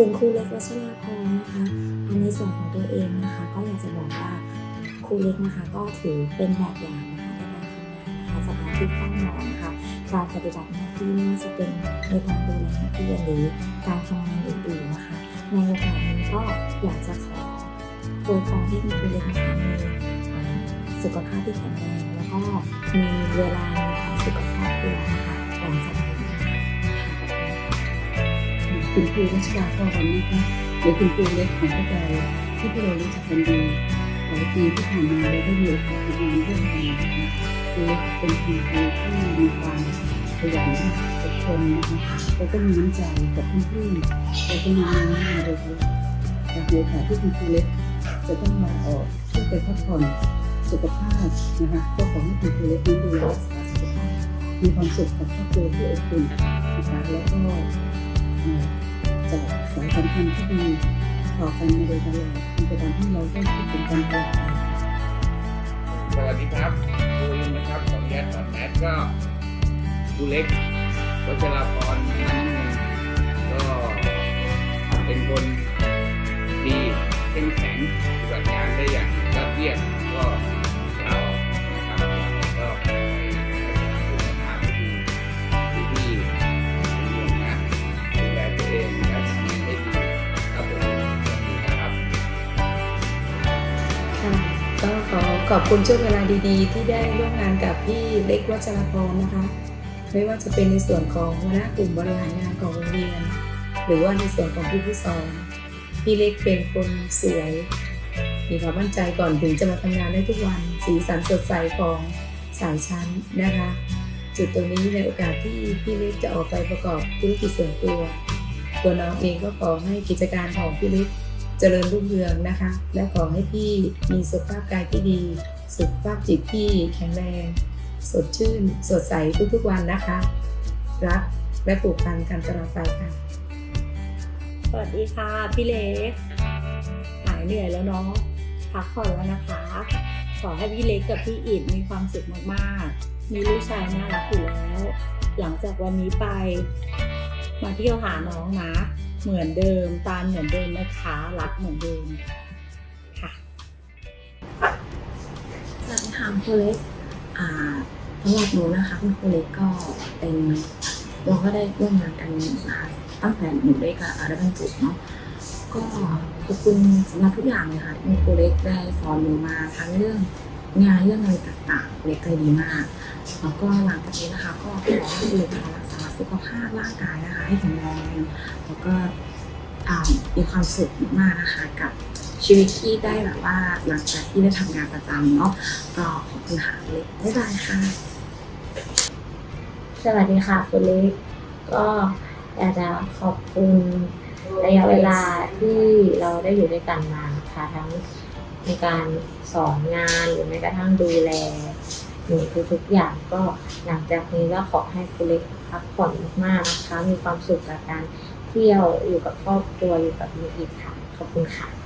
ถึงครูเล็กวัชราพรนะคะอันในส่วนของตัวเองนะคะ ก็อยากจะบอกว่าครูเล็กนะคะ ก็ถือเป็นแบบอย่างนะคะในการทำงานนะคะจากการที่เข้ามองนะคะการปฏิบัติหน้าที่ไม่ว่าจะเป็นในการดูแลนักเรียนหรือการทำงานอื่นๆนะคะ ในโอกาสนี้ก็อยากจะขออวยพรให้คุณครูเล็กนะคะมีสุขภาพที่แข็งแรงแล้วก็มีเวลามีความสุขกับครอบครัวนะคะ คุณครูรัชดาพรนะคะหรือคุณครูเล็กของพวกเราที่พวกเรารู้จักกันดีหลายปีที่ผ่านมาเราได้มีโอกาสทำงานร่วมกันนะคะครูเป็นคุณครูที่มีความขยันอดทนนะคะแล้วก็มีน้ำใจกับเพื่อนๆแล้วก็มีงานมาโดยตลอดจากโอกาสที่คุณครูเล็กจะต้องมาออกเพื่อไปพักผ่อนสุขภาพนะคะก็ขอให้คุณครูเล็กนั้นดูแลรักษาสุขภาพมีความสุขกับครอบครัวที่อบอุ่นนะคะแล้วก็ จากสายสัมพันธ์ที่ดีต่อกันมาโดยตลอดมันจะทำให้เราได้คิดถึงกันตลอดไปสวัสดีครับครูอินะครับขออนุญาตอดแมสก็ครูเล็กวัชราพรนั้นก็เป็นคนดีเข้มแข็งปฏิบัติงานได้อย่างยอดเยี่ยมก็ ขอบคุณช่วงเวลาดีๆ ที่ได้ร่วมงานกับพี่เล็กวัชรพรนะคะ ไม่ว่าจะเป็นในส่วนของหัวหน้ากลุ่มบริหารงานของโรงเรียน หรือว่าในส่วนของผู้ผู้สอนพี่เล็กเป็นคนสวยมีความมั่นใจก่อนถึงจะมาทำงานได้ทุกวัน สีสันสดใสของสายชั้นนะคะ จุดตรงนี้ในโอกาสที่พี่เล็กจะออกไปประกอบธุรกิจส่วนตัว ตัวน้องเองก็ขอให้กิจการของพี่เล็ก เจริญรุ่งเรืองนะคะ และขอให้พี่มีสุขภาพกายที่ดี สุขภาพจิตที่แข็งแรง สดชื่น สดใสทุกๆวันนะคะ รักและผูกพันกันตลอดไปค่ะ สวัสดีค่ะ พี่เล็ก หายเหนื่อยแล้วเนาะพักผ่อนแล้วนะคะ ขอให้พี่เล็กกับพี่อิดมีความสุขมากๆ มีลูกชายน่ารักอยู่แล้ว หลังจากวันนี้ไป มาเที่ยวหาน้องนะ เหมือนเดิมตามเหมือนเดิมนะคะรักเหมือนเดิมค่ะสวัสดีค่ะครูเล็กอ่าสำหรับหนูนะคะคุณครูเล็กก็เป็นเราก็ได้ร่วมงานกันนะคะตั้งแต่หนูได้กับอาได้บรรจุเนาะก็ขอบคุณสำหรับทุกอย่างเลยค่ะที่คุณครูเล็กได้สอนหนูมาทั้งเรื่อง งานเรื่องอะไรต่างๆ เล็กใจดีมาก แล้วก็หลังจากนี้นะคะ ก็ขอให้ครูเล็กนะคะรักษาสุขภาพร่างกายนะคะ ให้แข็งแรงแล้วก็มีความสุขมากๆนะคะกับชีวิตที่ได้แบบว่าหลังจากที่ได้ทำงานประจำเนาะก็ขอบคุณค่ะเล็กบ๊ายบายค่ะ สวัสดีค่ะคุณเล็กก็อยากจะขอบคุณระยะเวลาที่เราได้อยู่ด้วยกันมานะคะทั้ง ในการสอนงานหรือแม้กระทั่งดูแลหนูทุกๆอย่างก็หลังจากนี้ก็ขอให้คุณเล็กพักผ่อนมากๆนะคะ มีความสุขกับการเที่ยวอยู่กับครอบครัวอยู่กับมีอีกค่ะ ขอบคุณค่ะ